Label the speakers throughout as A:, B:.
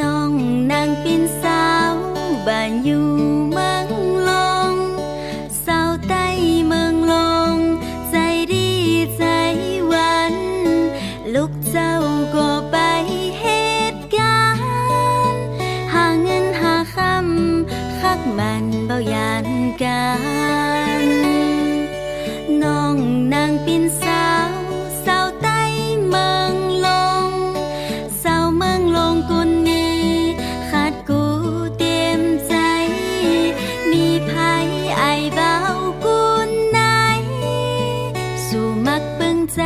A: น้องนางเปินสาวบ้านอยู่เมืองลง สาวใต้เมืองลง ใจดีใจหวัน ลูกเจ้าก็ไปเหตุการณ์หาเงินหาคำคักมันเบายานกันน้องนางเปินสาว สาวใต้เมืองลง สาวเมืองลง ภัยไอายเบากุนไหนสู่มักเบิ่งใ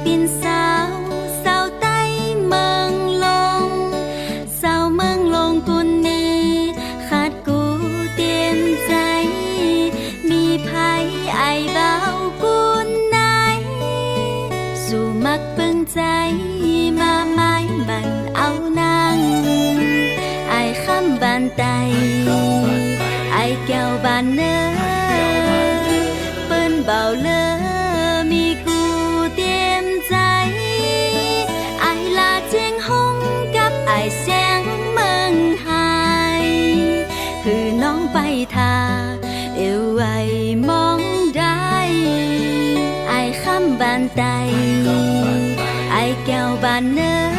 A: นางปินสาวสาวใต้เมืองลง สาวเมืองลงกุนนี้ขาดกูเต็มใจ มีภัยไอายเบากุนไหน สู่มักเบิ่งใจมาไม้มันเอานางไอายคำบานไตไอายแก้วบานเนอเปิ้นเบาเล ท่าเอวไอมองได้ไอ้ข้ามบานไตไอ้แก้วบานเนื้อ